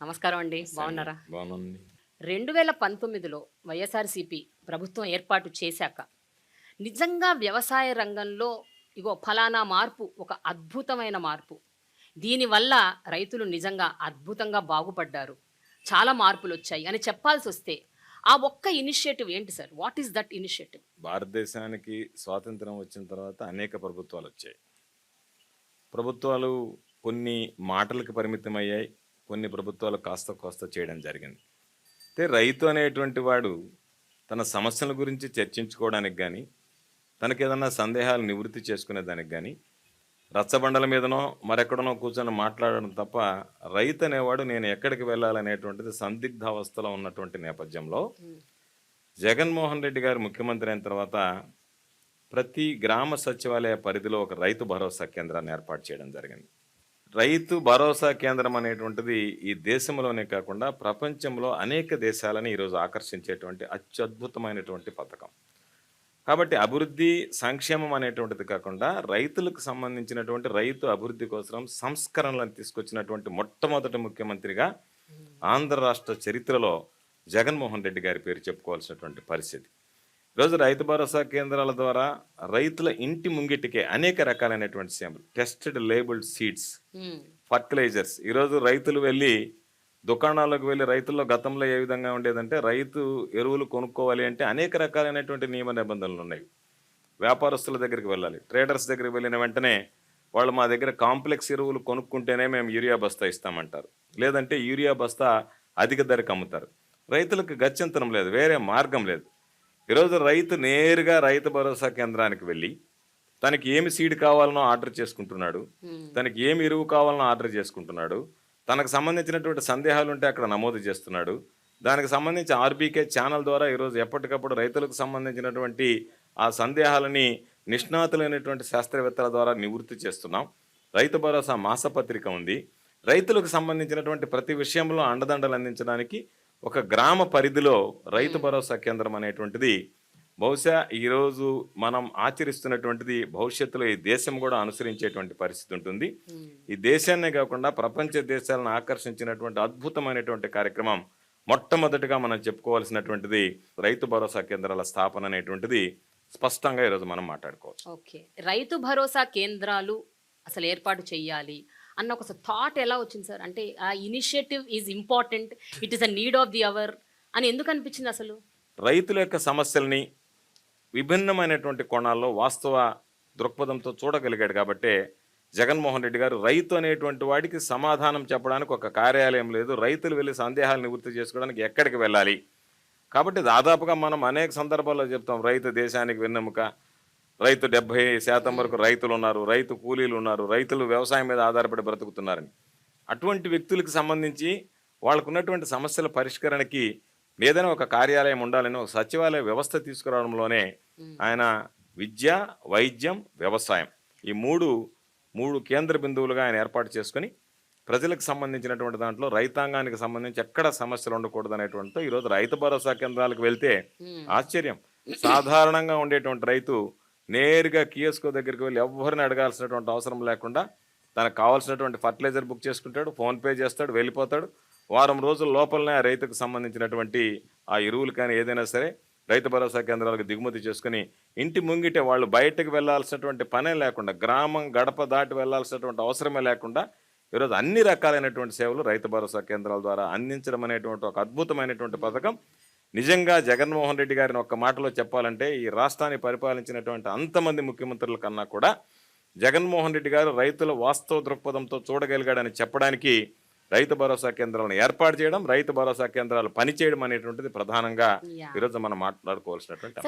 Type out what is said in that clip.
నమస్కారం అండి. బాగున్నారా బాగుంది రెండు వేల పంతొమ్మిదిలో వైఎస్ఆర్సీపీ ప్రభుత్వం ఏర్పాటు చేశాక నిజంగా వ్యవసాయ రంగంలో ఇగో ఫలానా మార్పు ఒక అద్భుతమైన మార్పు. దీనివల్ల రైతులు నిజంగా అద్భుతంగా బాగుపడ్డారు. చాలా మార్పులు వచ్చాయి అని చెప్పాల్సి వస్తే ఆ ఒక్క ఇనిషియేటివ్ ఏంటి sir? What is that initiative? భారతదేశానికి స్వాతంత్రం వచ్చిన తర్వాత అనేక ప్రభుత్వాలు వచ్చాయి ప్రభుత్వాలు కొన్ని మాటలకు పరిమితమయ్యాయి. కొన్ని ప్రభుత్వాలు కాస్త కోస్త చేయడం జరిగింది. అయితే రైతు అనేటువంటి వాడు తన సమస్యల గురించి చర్చించుకోవడానికి కానీ తనకి ఏదన్నా సందేహాలు నివృత్తి చేసుకునే దానికి కానీ రచ్చబండల మీదనో మరెక్కడనో కూర్చొని మాట్లాడడం తప్ప రైతు అనేవాడు నేను ఎక్కడికి వెళ్ళాలనేటువంటిది సందిగ్ధావస్థలో ఉన్నటువంటి నేపథ్యంలో జగన్మోహన్ రెడ్డి గారు ముఖ్యమంత్రి అయిన తర్వాత ప్రతి గ్రామ సచివాలయ పరిధిలో ఒక రైతు భరోసా కేంద్రాన్ని ఏర్పాటు చేయడం జరిగింది. రైతు భరోసా కేంద్రం అనేటువంటిది ఈ దేశంలోనే కాకుండా ప్రపంచంలో అనేక దేశాలని ఈరోజు ఆకర్షించేటువంటి అత్యద్భుతమైనటువంటి పథకం. కాబట్టి అభివృద్ధి సంక్షేమం అనేటువంటిది కాకుండా రైతులకు సంబంధించినటువంటి రైతు అభివృద్ధి కోసం సంస్కరణలను తీసుకొచ్చినటువంటి మొట్టమొదటి ముఖ్యమంత్రిగా ఆంధ్ర రాష్ట్ర చరిత్రలో జగన్మోహన్ రెడ్డి గారి పేరు చెప్పుకోవాల్సినటువంటి పరిస్థితి. ఈరోజు రైతు భరోసా కేంద్రాల ద్వారా రైతుల ఇంటి ముంగిటికే అనేక రకాలైనటువంటి సేమలు టెస్టెడ్ లేబుల్డ్ సీడ్స్ ఫర్టిలైజర్స్ ఈరోజు రైతులు వెళ్ళి దుకాణాలకు వెళ్ళి రైతుల్లో గతంలో ఏ విధంగా ఉండేదంటే రైతు ఎరువులు కొనుక్కోవాలి అంటే అనేక రకాలైనటువంటి నియమ నిబంధనలు ఉన్నాయి. వ్యాపారస్తుల దగ్గరికి వెళ్ళాలి. ట్రేడర్స్ దగ్గరికి వెళ్ళిన వెంటనే వాళ్ళు మా దగ్గర కాంప్లెక్స్ ఎరువులు కొనుక్కుంటేనే మేము యూరియా బస్తా ఇస్తామంటారు. లేదంటే యూరియా బస్తా అధిక ధరకు అమ్ముతారు. రైతులకు గత్యంతరం లేదు వేరే మార్గం లేదు. ఈరోజు రైతు నేరుగా రైతు భరోసా కేంద్రానికి వెళ్ళి తనకి ఏమి సీడ్ కావాలనో ఆర్డర్ చేసుకుంటున్నాడు తనకి ఏమి ఎరువు కావాలనో ఆర్డర్ చేసుకుంటున్నాడు తనకు సంబంధించినటువంటి సందేహాలు ఉంటే అక్కడ నమోదు చేస్తున్నాడు. దానికి సంబంధించి ఆర్బీకే ఛానల్ ద్వారా ఈరోజు ఎప్పటికప్పుడు రైతులకు సంబంధించినటువంటి ఆ సందేహాలని నిష్ణాతులైనటువంటి శాస్త్రవేత్తల ద్వారా నివృత్తి చేస్తున్నాం. రైతు భరోసా మాసపత్రిక ఉంది. రైతులకు సంబంధించినటువంటి ప్రతి విషయంలో అండదండలు అందించడానికి ఒక గ్రామ పరిధిలో రైతు భరోసా కేంద్రం అనేటువంటిది బహుశా ఈరోజు మనం ఆచరిస్తున్నటువంటిది భవిష్యత్తులో ఈ దేశం కూడా అనుసరించేటువంటి పరిస్థితి ఉంటుంది. ఈ దేశాన్నే కాకుండా ప్రపంచ దేశాలను ఆకర్షించినటువంటి అద్భుతమైనటువంటి కార్యక్రమం మొట్టమొదటిగా మనం చెప్పుకోవాల్సినటువంటిది రైతు భరోసా కేంద్రాల స్థాపన అనేటువంటిది స్పష్టంగా ఈరోజు మనం మాట్లాడుకోవచ్చు. ఓకే. రైతు భరోసా కేంద్రాలు అసలు ఏర్పాటు చేయాలి అన్న ఒక థాట్ ఎలా వచ్చింది సార్? అంటే ఆ initiative is important it is a need of the hour అని ఎందుకు అనిపించింది అసలు? రైతుల యొక్క సమస్యల్ని విభిన్నమైనటువంటి కోణాల్లో వాస్తవ దృక్పథంతో చూడగలిగాడు కాబట్టి జగన్మోహన్ రెడ్డి గారు రైతు అనేటువంటి వాడికి సమాధానం చెప్పడానికి ఒక కార్యాలయం లేదు. రైతులు వెళ్ళి సందేహాలు నివృత్తి చేసుకోవడానికి ఎక్కడికి వెళ్ళాలి? కాబట్టి దాదాపుగా మనం అనేక సందర్భాల్లో చెప్తాం రైతు దేశానికి వెన్నెముక రైతు డెబ్బై శాతం వరకు రైతులు ఉన్నారు రైతు కూలీలు ఉన్నారు రైతులు వ్యవసాయం మీద ఆధారపడి బ్రతుకుతున్నారని. అటువంటి వ్యక్తులకు సంబంధించి వాళ్ళకు ఉన్నటువంటి సమస్యల పరిష్కరణకి ఏదైనా ఒక కార్యాలయం ఉండాలని ఒక సచివాలయ వ్యవస్థ తీసుకురావడంలోనే ఆయన విద్య వైద్యం వ్యవసాయం ఈ మూడు మూడు కేంద్ర బిందువులుగా ఆయన ఏర్పాటు చేసుకొని ప్రజలకు సంబంధించినటువంటి దాంట్లో రైతాంగానికి సంబంధించి ఎక్కడ సమస్యలు ఉండకూడదు అనేటువంటితో ఈరోజు రైతు భరోసా కేంద్రాలకు వెళ్తే ఆశ్చర్యం. సాధారణంగా ఉండేటువంటి రైతు నేరుగా కియోస్కో దగ్గరికి వెళ్ళి ఎవరిని అడగాల్సినటువంటి అవసరం లేకుండా తనకు కావాల్సినటువంటి ఫర్టిలైజర్ బుక్ చేసుకుంటాడు ఫోన్పే చేస్తాడు వెళ్ళిపోతాడు. వారం రోజుల లోపలనే ఆ రైతుకు సంబంధించినటువంటి ఆ ఎరువులు కానీ ఏదైనా సరే రైతు భరోసా కేంద్రాలకు దిగుమతి చేసుకుని ఇంటి ముంగిటే వాళ్ళు బయటకు వెళ్ళాల్సినటువంటి పనే లేకుండా గ్రామం గడప దాటి వెళ్ళాల్సినటువంటి అవసరమే లేకుండా ఈరోజు అన్ని రకాలైనటువంటి సేవలు రైతు భరోసా కేంద్రాల ద్వారా అందించడం అనేటువంటి ఒక అద్భుతమైనటువంటి పథకం. నిజంగా జగన్మోహన్ రెడ్డి గారిని ఒక్క మాటలో చెప్పాలంటే ఈ రాష్ట్రాన్ని పరిపాలించినటువంటి అంతమంది ముఖ్యమంత్రుల కన్నా కూడా జగన్మోహన్ రెడ్డి గారు రైతుల వాస్తవ దృక్పథంతో చూడగలిగాడని చెప్పడానికి రైతు భరోసా కేంద్రాలను ఏర్పాటు చేయడం రైతు భరోసా కేంద్రాలు పనిచేయడం అనేటువంటిది ప్రధానంగా. ఈరోజు మనం మాట్లాడుకోవాల్సినటువంటి